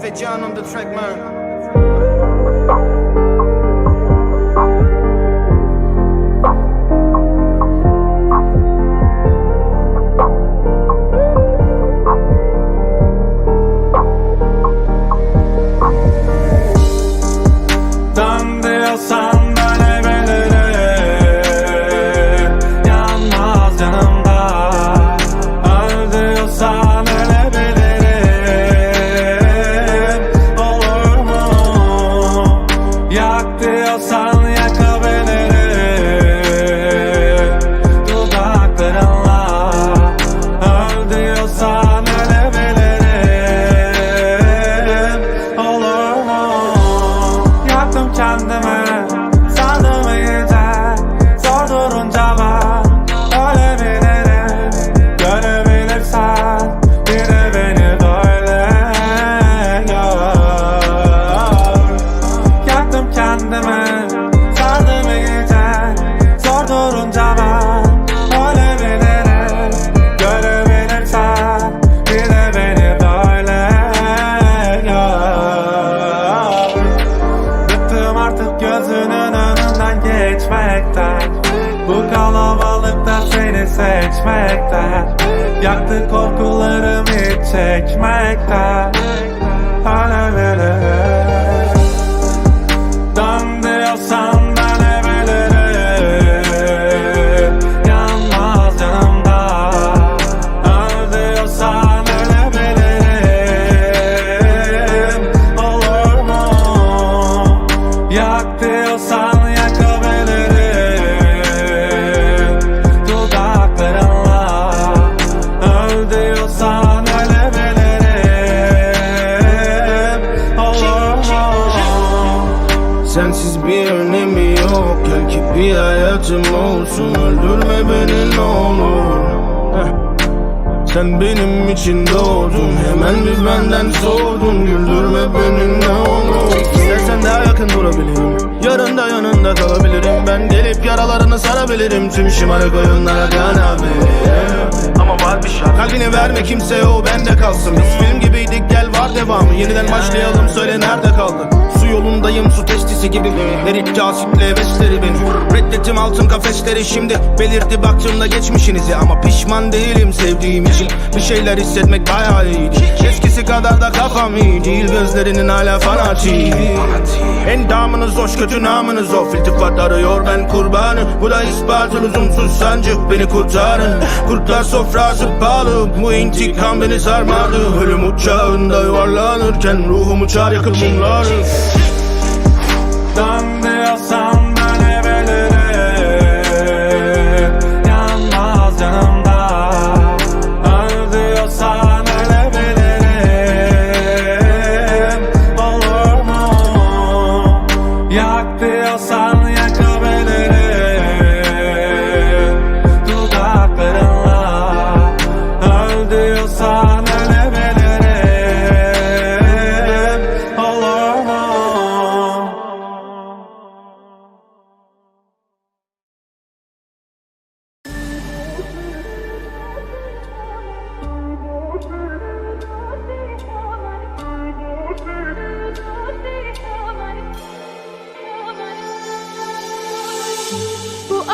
Big John on the track, man. ¿Dónde Yak diyorsan geçmekten Bu kalabalıkta seni seçmekten Yaktı korkularım hiç çekmekten. Yanmaz yanımda. Öl diyorsan? Yak diyorsan yakabilirim hayatım olsun Öldürme beni ne olur. Sen benim için doğdun Hemen bir benden soğudun? Güldürme beni ne olur. İstersen daha yakın durabilirim Yarın da yanında kalabilirim. Ben gelip yaralarını sarabilirim Tüm şımarık oyunlara kanabilirim. Ama var bir şart Kalbini verme kimseye o bende kalsın. Biz film gibiydik gel var devamı. Yeniden başlayalım söyle nerede kaldı Su yolundayım su testisi gibi. Erik kasitle besleri beni Reddettim altın kafesleri şimdi Belirdi baktığımda geçmişinizi. Ama pişman değilim sevdiğim için. Bir şeyler hissetmek bayağı iyiydi Eskisi kadar da kafam iyi değil. Gözlerinin hala fanatik Endamınız hoş kötü namınız o. İltifat arıyor ben kurbanı Bu da ispatı lüzumsuz sancı. Beni kurtarın. Kurtlar sofrası pahalı. Bu intikam beni sarmadı. Ölüm uçağında yuvarlanırken Ruhum uçar yakıp mumları Dön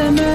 the moon.